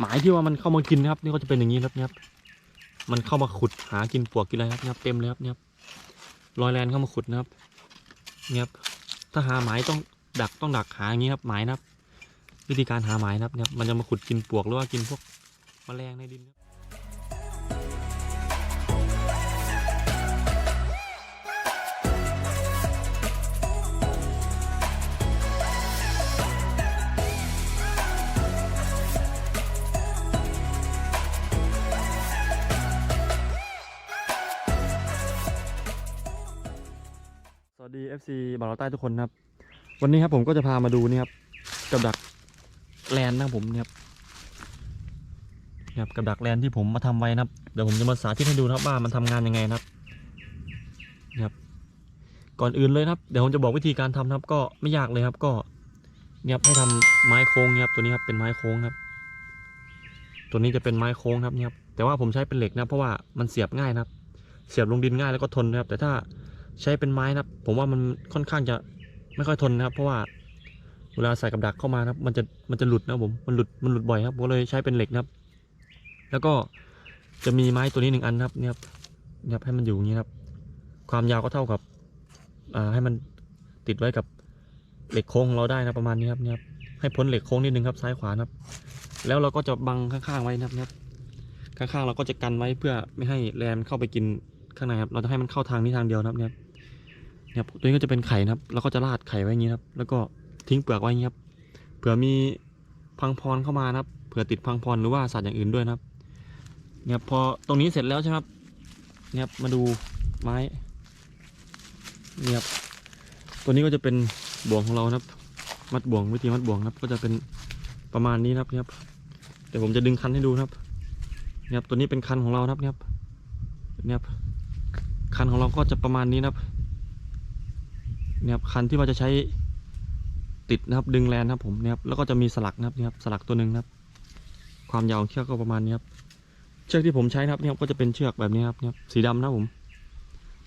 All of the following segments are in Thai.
หมายที่ว่ามันเข้ามากินนะครับ นี่ก็จะเป็นอย่างนี้ครับเนี่ยครับมันเข้ามาขุดหากินปลวกกินอะไรครับเนี่ยเต็มเลยครับเนี่ยรอยแลนเข้ามาขุดนะครับเนี่ยครับถ้าหาหมายต้องดักต้องดักหาอย่างนี้ครับหมายนะครับ วิธีการหาหมายนะครับเนี่ยมันจะมาขุดกินปลวกหรือว่ากินพวกแมลงในดิน FC บาเราใต้ทุกคนนะครับ วันนี้ครับผมก็จะพามาดูนี่ครับกับดักแลนนะครับผมนี่ครับนี่ครับกับดักแลนที่ผมมาทำไว้นะครับ เดี๋ยวผมจะมาสาธิตให้ดูนะครับว่ามันทำงานยังไงนะครับนี่ครับ ก่อนอื่นเลยนะครับ เดี๋ยวผมจะบอกวิธีการทำนะครับ ก็ไม่ยากเลยครับ ก็เนี่ยครับให้ทำไม้โค้งเนี่ยครับตัวนี้ครับเป็นไม้โค้งครับ ตัวนี้จะเป็นไม้โค้งครับเนี่ยครับแต่ว่าผมใช้เป็นเหล็กนะเพราะว่ามันเสียบง่ายนะครับ เสียบลงดินง่ายแล้วก็ทนนะครับ แต่ถ้า ใช้เป็นไม้นะครับ ผมว่ามันค่อนข้างจะไม่ค่อยทนนะครับ เพราะว่าเวลาใส่กับดักเข้ามานะครับ มันจะมันจะหลุดนะผมมันหลุดมันหลุดบ่อยครับผมก็เลยใช้เป็นเหล็กนะครับ แล้วก็จะมีไม้ตัวนี้หนึ่งอันนะครับเนี่ยครับเนี่ยให้มันอยู่อย่างนี้ครับ ความยาวก็เท่ากับอ่าให้มันติดไว้กับเหล็กโค้งเราได้นะประมาณนี้ครับเนี่ยครับให้พ้นเหล็กโค้งนิดนึงครับซ้ายขวานะครับ แล้วเราก็จะบังข้างๆไว้นะครับเนี่ยข้างๆเราก็จะกันไว้เพื่อไม่ให้แรมเข้าไปกินข้างในครับ เราจะให้มันเข้าทางนี้ทางเดียวนะครับเนี่ยครับ เนี่ยครับตัวนี้ก็จะเป็นไข่นะครับ แล้วก็จะราดไข่ไว้อย่างนี้ครับ แล้วก็ทิ้งเปลือกไว้อย่างนี้ครับ เผื่อมีพังพรเข้ามานะครับ เผื่อติดพังพรหรือว่าสัตว์อย่างอื่นด้วยนะครับ เนี่ยพอตรงนี้เสร็จแล้วใช่ไหมครับ เนี่ยมาดูไม้ เนี่ยตัวนี้ก็จะเป็นบ่วงของเรานะครับ มัดบ่วงวิธีมัดบ่วงนะครับ ก็จะเป็นประมาณนี้นะครับเนี่ยเดี๋ยวผมจะดึงคันให้ดูนะครับ เนี่ยตัวนี้เป็นคันของเรานะครับ เนี่ยครับเนี่ยคันของเราก็จะประมาณนี้นะครับ เนี่ยครับคันที่ว่าจะใช้ติดนะครับ ดึงแลนนะครับผมเนี่ยครับแล้วก็จะมีสลักนะครับเนี่ยครับสลักตัวหนึ่งนะครับ ความยาวของเชือกก็ประมาณนี้ครับเชือกที่ผมใช้นะครับเนี่ยก็จะเป็นเชือกแบบนี้ครับเนี่ยสีดำนะผม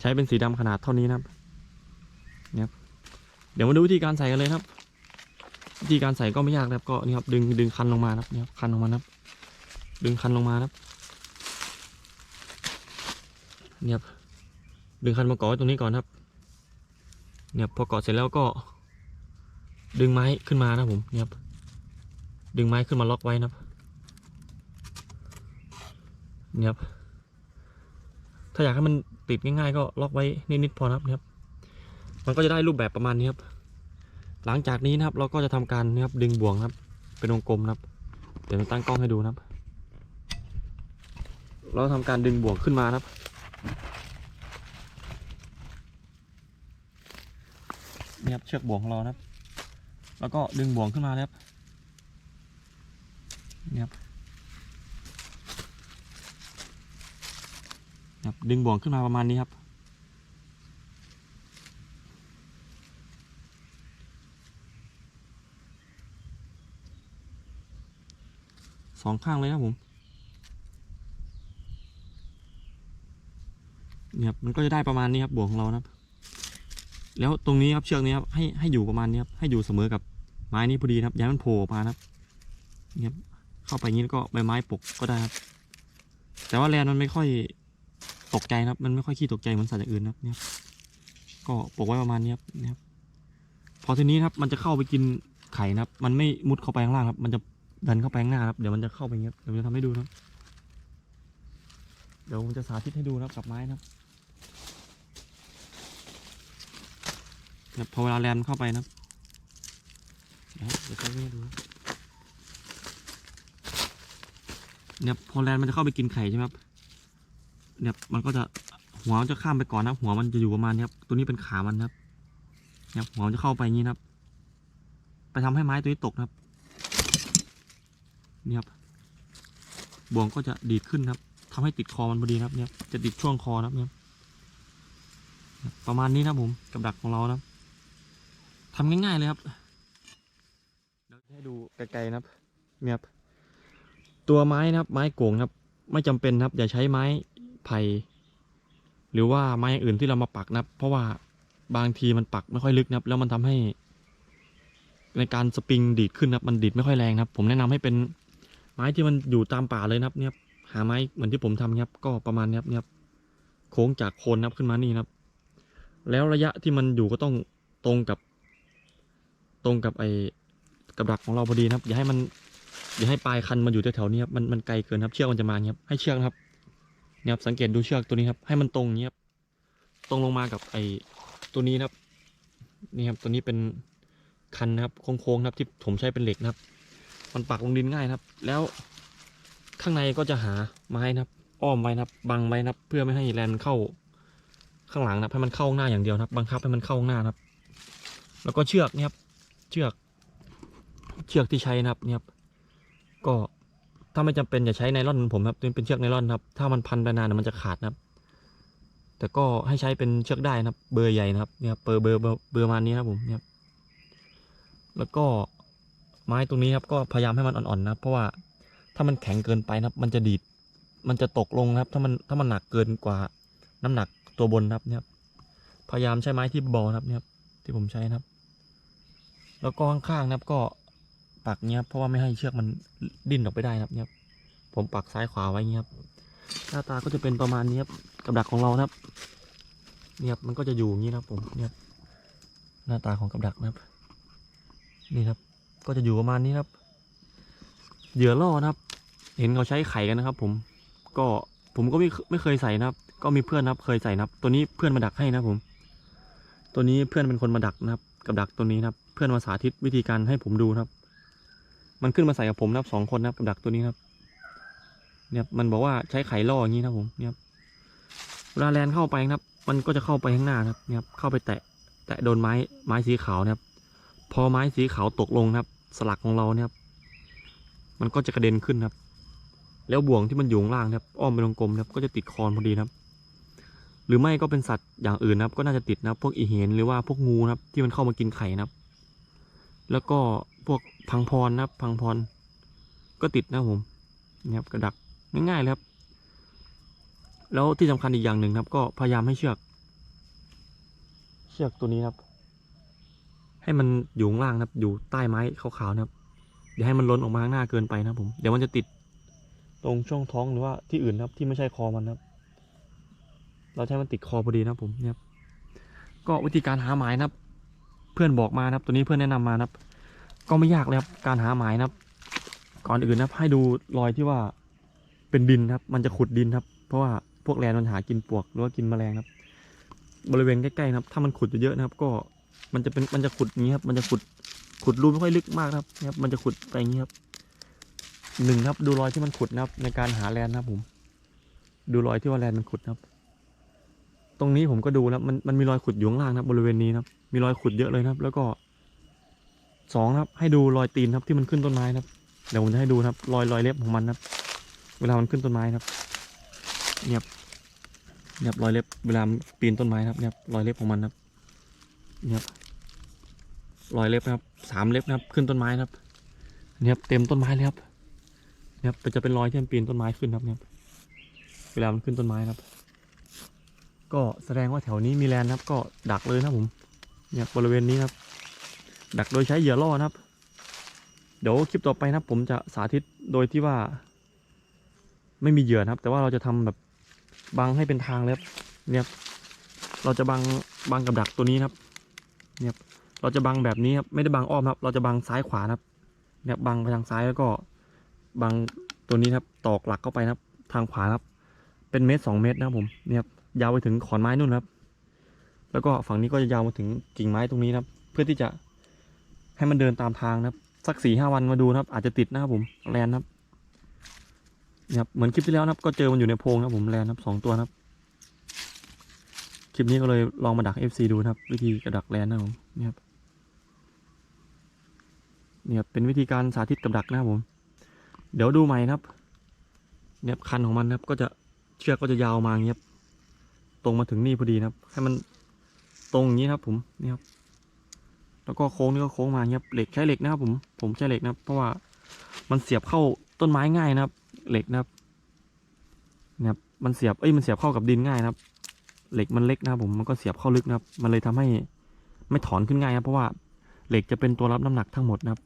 ใช้เป็นสีดำขนาดเท่านี้นะครับเนี่ยเดี๋ยวมาดูวิธีการใส่กันเลยครับ วิธีการใส่ก็ไม่ยากนะครับก็นี่ครับดึงดึงคันลงมานะครับเนี่ยคันลงมานะครับ ดึงคันลงมานะครับเนี่ยครับดึงคันมาเกาะตรงนี้ก่อนครับ เนี่ยพอเกาะเสร็จแล้วก็ ดึงไม้ขึ้นมานะผมเนี่ยครับดึงไม้ขึ้นมาล็อกไว้นะครับเนี่ยครับถ้าอยากให้มันติดง่ายๆ ก็ล็อกไว้นิดๆพอนะครับเนี่ยครับมันก็จะได้รูปแบบประมาณนี้ครับ หลังจากนี้นะครับ เราก็จะทำการนะครับดึงบ่วงครับ เป็นวงกลมนะครับ เดี๋ยวตั้งกล้องให้ดูนะครับ เราทำการดึงบ่วงขึ้นมานะครับ นี่ครับเชือกบ่วงของเราครับ แล้วก็ดึงบ่วงขึ้นมาครับนี่ครับครับดึงบ่วงขึ้นมาประมาณนี้ครับ สองข้างเลยนะครับผมเนี่ยครับมันก็จะได้ประมาณนี้ครับบ่วงของเรานะครับ แล้วตรงนี้ครับเชือกนี้ครับให้ให้อยู่ประมาณนี้ครับให้อยู่เสมอกับไม้นี้พอดีครับย่าให้มันโผล่ออกมาครับเนี่ยครับเข้าไปงนี้แล้วก็ใบไม้ปกก็ได้ครับ แต่ว่าแลนมันไม่ค่อยตกใจครับ มันไม่ค่อยขี้ตกใจเหมือนสัตว์อื่นนะครับเนี่ยครับก็ปกไว้ประมาณนี้ครับเนี่ยครับพอทีนี้ครับมันจะเข้าไปกินไข่นะครับ มันไม่มุดเข้าไปข้างล่างครับ มันจะดันเข้าไปข้างหน้าครับเดี๋ยวมันจะเข้าไปอย่างนี้ครับเดี๋ยวจะทำให้ดูนะครับเดี๋ยวผมจะสาธิตให้ดูนะครับกับไม้นะครับ นี่ยพอเวลาแรมเข้าไปนะครับเดี๋ยวเขาให้ดูนะเนี่ยพอแรมมันจะเข้าไปกินไข่ใช่ไหมครับเนี่ยมันก็จะหัวจะข้ามไปก่อนนะ หัวมันจะอยู่ประมาณนี้ครับตัวนี้เป็นขามันครับเนี่ยหัวจะเข้าไปอย่างนี้นะครับ ไปทำให้ไม้ตัวนี้ตกนะครับเนี่ยครับบ่วงก็จะดีดขึ้นครับทำให้ติดคอมันพอดีครับเนี่ยจะติดช่วงคอนะครับเนี่ยประมาณนี้นะผมกับดักของเรานะครับ ทำง่ายๆเลยครับเดี๋ยวให้ดูไกลๆนะครับเนี่ยครับ ตัวไม้นะครับ ไม้โก่งครับ ไม่จำเป็นครับ อย่าใช้ไม้ไผ่หรือว่าไม้อย่างอื่นที่เรามาปักนะครับ เพราะว่าบางทีมันปักไม่ค่อยลึกนะครับ แล้วมันทำให้ ในการสปริงดีดขึ้นนะครับ มันดีดไม่ค่อยแรงนะครับ ผมแนะนำให้เป็นไม้ที่มันอยู่ตามป่าเลยนะครับ เนี่ยครับหาไม้เหมือนที่ผมทำครับ ก็ประมาณนี้ครับเนี่ยโค้งจากโคนนะครับขึ้นมานี่นะครับ แล้วระยะที่มันอยู่ก็ต้องตรงกับ ตรงกับไอ้กับดักของเราพอดีนะครับ อย่าให้มันอย่าให้ปลายคันมันอยู่แถวๆนี้ครับมันมันไกลเกินครับเชือกมันจะมาเงี้ยครับให้เชือกนะครับเนี่ยครับสังเกตดูเชือกตัวนี้ครับให้มันตรงอย่างเงี้ยครับตรงลงมากับไอ้ตัวนี้นะครับนี่ครับตัวนี้เป็นคันนะครับโค้งๆครับที่ผมใช้เป็นเหล็กนะครับ มันปักลงดินง่ายนะครับ แล้วข้างในก็จะหาไม้นะครับ อ้อมไว้นะครับ บังไว้นะครับ เพื่อไม่ให้แลนเข้าข้างหลังนะครับให้มันเข้าข้างหน้าอย่างเดียวนะครับ บังคับให้มันเข้าข้างหน้านะครับ แล้วก็เชือกเนี่ยครับ เชือกเชือกที่ใช้นะครับเนี่ยครับก็ถ้าไม่จำเป็นอย่าใช้ไนล่อนเหมือนผมครับเป็นเชือกไนล่อนครับถ้ามันพันไปนานมันจะขาดนะครับ แต่ก็ให้ใช้เป็นเชือกได้นะครับ เบอร์ใหญ่นะครับเนี่ยเบอร์เบอร์เบอร์มานี้ครับผมเนี่ยแล้วก็ไม้ตรงนี้ครับก็พยายามให้มันอ่อนๆนะครับเพราะว่าถ้ามันแข็งเกินไปนะครับ มันจะดีดมันจะตกลงนะครับ ถ้ามันถ้ามันหนักเกินกว่าน้ำหนักตัวบนนะครับเนี่ยครับพยายามใช้ไม้ที่เบาครับเนี่ยครับที่ผมใช้นะครับ แล้วก็ข้างๆนะครับก็ปักเนี้ยเพราะว่าไม่ให้เชือกมันดิ้นออกไปได้นะครับเนี่ยผมปักซ้ายขวาไว้เงี้ยครับหน้าตาก็จะเป็นประมาณนี้ครับกับดักของเรานะครับ เนี่ยครับมันก็จะอยู่อย่างนี้นะครับผมเนี่ยหน้าตาของกับดักนะครับ นี่ครับ ก็จะอยู่ประมาณนี้ครับ เหยื่อล่อนะครับ เห็นเขาใช้ไข่กันนะครับ ผม ก็ผมก็ไม่ไม่เคยใส่นะครับ ก็มีเพื่อนนะครับ เคยใส่นะครับ ตัวนี้เพื่อนมาดักให้นะผม ตัวนี้เพื่อนเป็นคนมาดักนะครับ กับดักตัวนี้นะครับ เพื่อนมาสาธิตวิธีการให้ผมดูครับ มันขึ้นมาใส่กับผมนะครับสองคนนะครับกับดักตัวนี้ครับเนี่ยมันบอกว่าใช้ไข่ล่ออย่างนี้นะผมเนี่ยครับเวลาแลนเข้าไปนะครับ มันก็จะเข้าไปข้างหน้านะครับเนี่ยครับเข้าไปแตะ แตะโดนไม้ไม้สีขาวนะครับ พอไม้สีขาวตกลงครับ สลักของเราเนี่ยครับมันก็จะกระเด็นขึ้นครับ แล้วบ่วงที่มันอยู่ข้างล่างนะครับ อ้อมไปวงกลมนะครับ ก็จะติดคอนพอดีครับ หรือไม่ก็เป็นสัตว์อย่างอื่นนะครับ ก็น่าจะติดนะพวกอีเห็นหรือว่าพวกงูนะครับ ที่มันเข้ามากินไข่นะครับ แล้วก็พวกพังพรนะครับ พังพร ก็ติดนะผมนี่ยครับกระดักง่ายๆเลยครับ แล้วที่สำคัญอีกอย่างหนึ่งครับ ก็พยายามให้เชือก เชือกตัวนี้ครับ ให้มันอยู่ข้างล่างนะครับ อยู่ใต้ไม้ขาวๆนะครับอย่าให้มันล้นออกมาข้างหน้าเกินไปนะผม เดี๋ยวมันจะติดตรงช่องท้องหรือว่าที่อื่นนะครับ ที่ไม่ใช่คอมันนะครับ เราใช้มันติดคอพอดีนะผมเนี่ยครับก็วิธีการหาหมายนะครับ เพื่อนบอกมานะครับ ตัวนี้เพื่อนแนะนำมานะครับ ก็ไม่ยากเลยครับการหาหมายนะครับ ก่อนอื่นนะให้ดูรอยที่ว่าเป็นดินครับ มันจะขุดดินครับ เพราะว่าพวกแรนมันหากินปลวกหรือว่ากินแมลงครับ บริเวณใกล้ๆนะครับ ถ้ามันขุดเยอะๆนะครับ ก็มันจะเป็นมันจะขุดนี้ครับ มันจะขุดขุดรูไม่ค่อยลึกมากครับนี่ยครับ มันจะขุดไปอย่างนี้ครับหนึ่งครับดูรอยที่มันขุดนะครับ ในการหาแลนนะครับผม ดูรอยที่ว่าแลนมันขุดนะครับ ตรงนี้ผมก็ดูแล้วมันมันมีรอยขุดอยู่ข้างล่างนะครับบริเวณนี้นะครับมีรอยขุดเยอะเลยนะครับ แล้วก็สองครับ ให้ดูรอยตีนครับที่มันขึ้นต้นไม้นะครับเดี๋ยวผมจะให้ดูครับรอยรอยเล็บของมันครับ เวลามันขึ้นต้นไม้นะครับเนี่ยบเนี่ยครับรอยเล็บเวลาปีนต้นไม้นะครับเนี่ยครับรอยเล็บของมันครับเนี่ยครับรอยเล็บนะครับสามเล็บนะครับ ขึ้นต้นไม้นะครับเนี่ยบเต็มต้นไม้เลยครับเนี่ยบจะเป็นรอยที่มันปีนต้นไม้ขึ้นครับเนี่ยบเวลามันขึ้นต้นไม้นะครับ ก็แสดงว่าแถวนี้มีแลนครับ ก็ดักเลยนะผม เนี่ยบริเวณนี้ครับ ดักโดยใช้เหยื่อล่อนะครับ เดี๋ยวคลิปต่อไปนะผมจะสาธิตโดยที่ว่า ไม่มีเหยื่อนะครับ แต่ว่าเราจะทำแบบบังให้เป็นทางเลยครับเนี่ยเราจะบังบังกับดักตัวนี้นะครับ เนี่ยเราจะบังแบบนี้ครับไม่ได้บังอ้อมครับ เราจะบังซ้ายขวานะครับ เนี่ยบังไปทางซ้ายแล้วก็บังตัวนี้ครับ ตอกหลักเข้าไปนะครับ ทางขวานะครับ เป็นเมตรสองเมตรนะครับผมเนี่ยครับยาวไปถึงขอนไม้นู่นครับ แล้วก็ฝั่งนี้ก็จะยาวมาถึงกิ่งไม้ตรงนี้นะครับ เพื่อที่จะให้มันเดินตามทางนะครับ สักสี่ห้าวันมาดูนะครับ อาจจะติดนะครับผมแลนนะครับเนี่ยครับเหมือนคลิปที่แล้วนะครับ ก็เจอมันอยู่ในโพรงนะครับผมแลนนะครับสองตัวนะครับ คลิปนี้ก็เลยลองมาดัก FC ดูนะครับ วิธีกระดักแลนนะครับผมเนี่ยครับเนี่ยครับเป็นวิธีการสาธิตกับดักนะครับผม เดี๋ยวดูใหม่นะครับเนี่ยคันของมันนะครับก็จะเชือกก็จะยาวมาเงี้ยบตรงมาถึงนี่พอดีนะครับ ให้มัน ตรงอย่างนี้นะครับ ผมนี่ครับ แล้วก็โค้งนี่ก็โค้งมาเงี้ยเหล็กใช้เหล็กนะครับ ผมผมใช้เหล็กนะครับ เพราะว่ามันเสียบเข้าต้นไม้ง่ายนะครับ เหล็กนะครับเนี่ยครับมันเสียบเอ้ยมันเสียบเข้ากับดินง่ายนะครับ เหล็กมันเล็กนะครับ ผมมันก็เสียบเข้าลึกนะครับ มันเลยทำให้ไม่ถอนขึ้นง่ายนะเพราะว่าเหล็กจะเป็นตัวรับน้ำหนักทั้งหมดนะครับ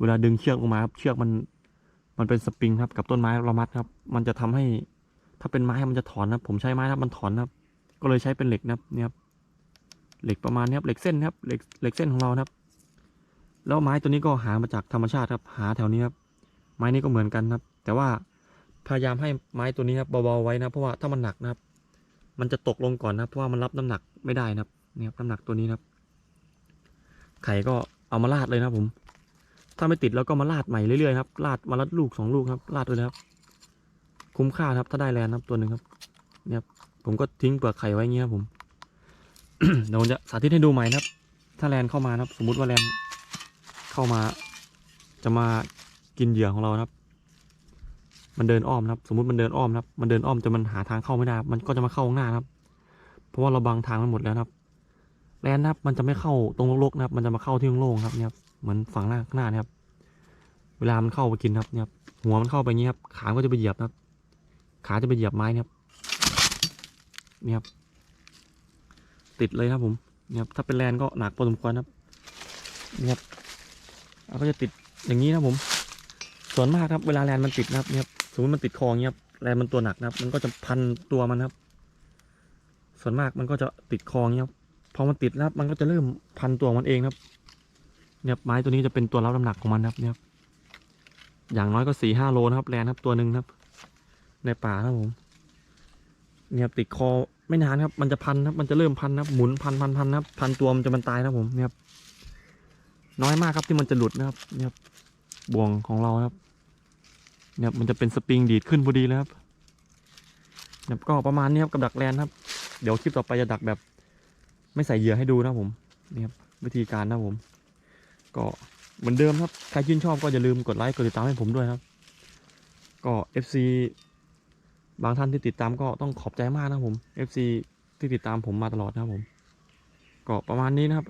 เวลาดึงเชือกลงมาครับ เชือกมันมันเป็นสปริงครับ กับต้นไม้เรามัดครับ มันจะทำให้ถ้าเป็นไม้มันจะถอนนะผมใช้ไม้นะครับมันถอนนะก็เลยใช้เป็นเหล็กนะเนี่ยครับ เหล็กประมาณนี้ครับเหล็กเส้นครับเหล็กเหล็กเส้นของเรานะครับ แล้วไม้ตัวนี้ก็หามาจากธรรมชาติครับ หาแถวนี้ครับ ไม้นี้ก็เหมือนกันครับ แต่ว่าพยายามให้ไม้ตัวนี้ครับเบาๆไว้นะเพราะว่าถ้ามันหนักนะครับ มันจะตกลงก่อนนะเพราะว่ามันรับน้ำหนักไม่ได้นะครับนี่ครับน้ำหนักตัวนี้นะครับ ไข่ก็เอามาลาดเลยนะผม ถ้าไม่ติดแล้วก็มาลาดใหม่เรื่อยๆครับลาดมาลัดลูกสองลูกครับลาดเลยครับ คุ้มค่าครับถ้าได้แลนด์ครับตัวหนึ่งครับเนี่ยครับผมก็ทิ้งเปลือกไข่ไว้เงี้ยครับผม เดี๋ยวผมจะสาธิตให้ดูใหม่นะครับ ถ้าแลนเข้ามานะครับ สมมุติว่าแลนเข้ามา จะมากินเหยื่อของเรานะครับ มันเดินอ้อมนะครับ สมมุติมันเดินอ้อมนะครับ มันเดินอ้อมจนมันหาทางเข้าไม่ได้มันก็จะมาเข้าข้างหน้านะครับ เพราะว่าเราบังทางมันหมดแล้วนะครับแลนนะครับ มันจะไม่เข้าตรงรกๆนะครับ มันจะมาเข้าที่โล่งๆครับเนี่ยครับเหมือนฝั่งหน้าข้างหน้านะครับ เวลามันเข้าไปกินครับเนี่ยหัวมันเข้าไปอย่างนี้ครับ ขาก็จะไปเหยียบนะครับ ขาจะไปเหยียบไม้เนี่ยครับเนี่ยครับ ติดเลยครับผมเนี่ยครับถ้าเป็นแลนก็หนักพอสมควรครับเนี่ยครับแล้วก็จะติดอย่างนี้นะผม ส่วนมากครับเวลาแลนมันติดนะครับเนี่ยสมมติมันติดคออย่างเงี้ยครับแลนมันตัวหนักนะครับ มันก็จะพันตัวมันครับ ส่วนมากมันก็จะติดคออย่างเงี้ยครับพอมันติดแล้วมันก็จะเริ่มพันตัวมันเองครับ เนี่ยไม้ตัวนี้จะเป็นตัวรับน้ำหนักของมันครับเนี่ยอย่างน้อยก็สี่ห้าโลนะครับแลนครับตัวหนึ่งครับ ในป่าครับผม เนี่ยติดคอ ไม่นานครับ มันจะพันครับ มันจะเริ่มพันนะหมุนพันพันพันนะครับพันตัวมันจะมันตายนะผมเนี่ยครับ น้อยมากครับที่มันจะหลุดนะครับ เนี่ยครับบ่วงของเราครับ เนี่ยมันจะเป็นสปริงดีดขึ้นพอดีเลยครับเนี่ยก็ประมาณนี้ครับกับดักแลนครับ เดี๋ยวคลิปต่อไปจะดักแบบ ไม่ใส่เหยื่อให้ดูนะผมนี่ครับวิธีการนะผม ก็เหมือนเดิมครับ ใครชื่นชอบก็อย่าลืมกดไลค์กดติดตามให้ผมด้วยครับ ก็ FC บางท่านที่ติดตามก็ต้องขอบใจมากนะผม FC ที่ติดตามผมมาตลอดนะครับผม ก็ประมาณนี้นะครับ